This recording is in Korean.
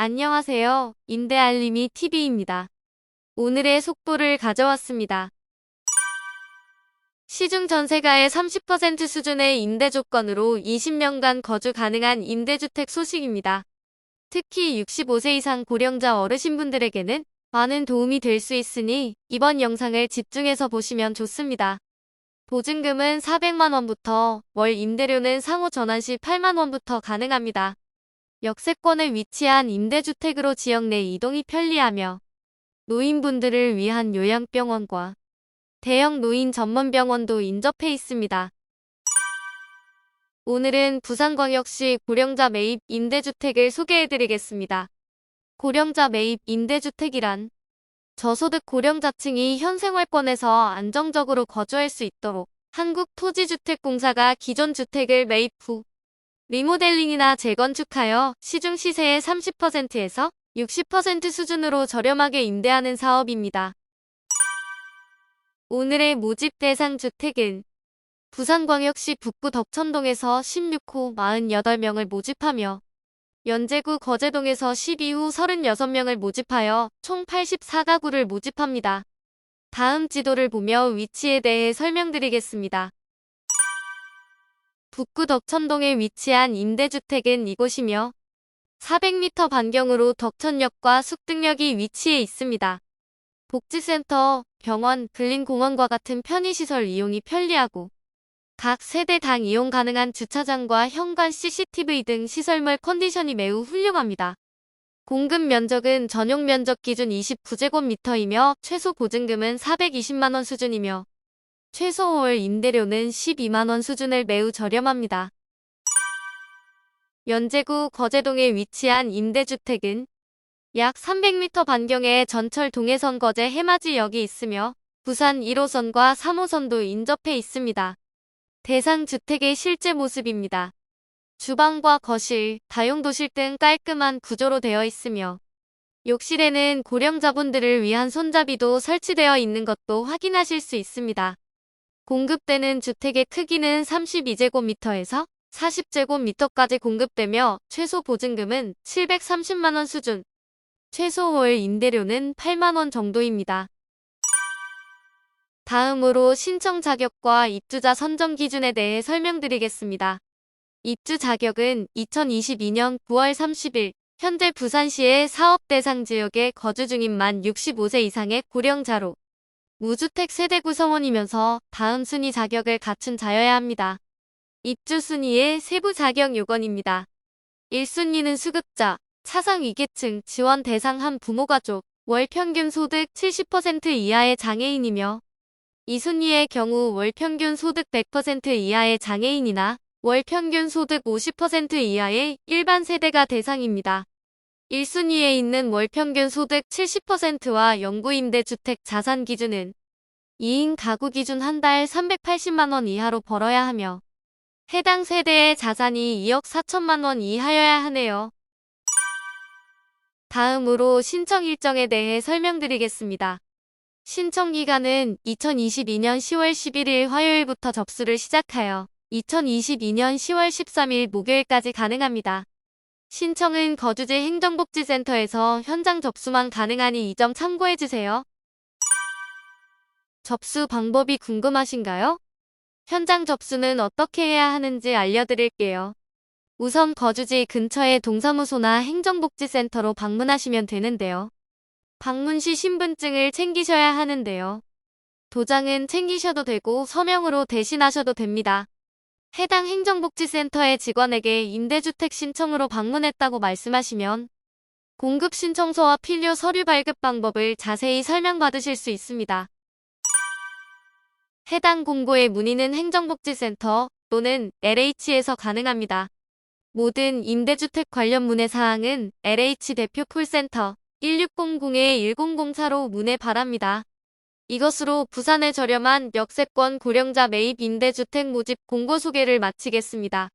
안녕하세요. 임대알림이 TV입니다. 오늘의 속보를 가져왔습니다. 시중 전세가의 30% 수준의 임대 조건으로 20년간 거주 가능한 임대주택 소식입니다. 특히 65세 이상 고령자 어르신분들에게는 많은 도움이 될 수 있으니 이번 영상을 집중해서 보시면 좋습니다. 보증금은 400만원부터 월 임대료는 상호 전환 시 8만원부터 가능합니다. 역세권에 위치한 임대주택으로 지역 내 이동이 편리하며 노인분들을 위한 요양병원과 대형 노인 전문병원도 인접해 있습니다. 오늘은 부산광역시 고령자 매입 임대주택을 소개해드리겠습니다. 고령자 매입 임대주택이란 저소득 고령자층이 현생활권에서 안정적으로 거주할 수 있도록 한국토지주택공사가 기존 주택을 매입 후 리모델링이나 재건축하여 시중 시세의 30%에서 60% 수준으로 저렴하게 임대하는 사업입니다. 오늘의 모집 대상 주택은 부산광역시 북구 덕천동에서 16호 48명을 모집하며 연제구 거제동에서 12후 36명을 모집하여 총 84가구를 모집합니다. 다음 지도를 보며 위치에 대해 설명드리겠습니다. 북구 덕천동에 위치한 임대주택은 이곳이며 400m 반경으로 덕천역과 숙등역이 위치해 있습니다. 복지센터, 병원, 근린공원과 같은 편의시설 이용이 편리하고 각 세대당 이용 가능한 주차장과 현관 CCTV 등 시설물 컨디션이 매우 훌륭합니다. 공급 면적은 전용 면적 기준 29제곱미터이며 최소 보증금은 420만원 수준이며 최소 월 임대료는 12만원 수준을 매우 저렴합니다. 연제구 거제동에 위치한 임대주택은 약 300m 반경의 전철 동해선 거제 해맞이역이 있으며 부산 1호선과 3호선도 인접해 있습니다. 대상 주택의 실제 모습입니다. 주방과 거실, 다용도실 등 깔끔한 구조로 되어 있으며 욕실에는 고령자분들을 위한 손잡이도 설치되어 있는 것도 확인하실 수 있습니다. 공급되는 주택의 크기는 32제곱미터에서 40제곱미터까지 공급되며 최소 보증금은 730만원 수준, 최소 월 임대료는 8만원 정도입니다. 다음으로 신청 자격과 입주자 선정 기준에 대해 설명드리겠습니다. 입주 자격은 2022년 9월 30일 현재 부산시의 사업 대상 지역에 거주 중인 만 65세 이상의 고령자로 무주택 세대 구성원이면서 다음 순위 자격을 갖춘 자여야 합니다. 입주 순위의 세부 자격 요건입니다. 1순위는 수급자, 차상 위계층 지원 대상 한 부모가족, 월 평균 소득 70% 이하의 장애인이며 2순위의 경우 월 평균 소득 100% 이하의 장애인이나 월 평균 소득 50% 이하의 일반 세대가 대상입니다. 1순위에 있는 월 평균 소득 70%와 영구임대주택 자산 기준은 2인 가구 기준 한 달 380만원 이하로 벌어야 하며 해당 세대의 자산이 2억 4천만원 이하여야 하네요. 다음으로 신청 일정에 대해 설명드리겠습니다. 신청 기간은 2022년 10월 11일 화요일부터 접수를 시작하여 2022년 10월 13일 목요일까지 가능합니다. 신청은 거주지 행정복지센터에서 현장 접수만 가능하니 이 점 참고해주세요. 접수 방법이 궁금하신가요? 현장 접수는 어떻게 해야 하는지 알려드릴게요. 우선 거주지 근처의 동사무소나 행정복지센터로 방문하시면 되는데요. 방문 시 신분증을 챙기셔야 하는데요. 도장은 챙기셔도 되고 서명으로 대신하셔도 됩니다. 해당 행정복지센터의 직원에게 임대주택 신청으로 방문했다고 말씀하시면 공급 신청서와 필요 서류 발급 방법을 자세히 설명받으실 수 있습니다. 해당 공고의 문의는 행정복지센터 또는 LH에서 가능합니다. 모든 임대주택 관련 문의 사항은 LH 대표 콜센터 1600-1004로 문의 바랍니다. 이것으로 부산의 저렴한 역세권 고령자 매입 임대주택 모집 공고 소개를 마치겠습니다.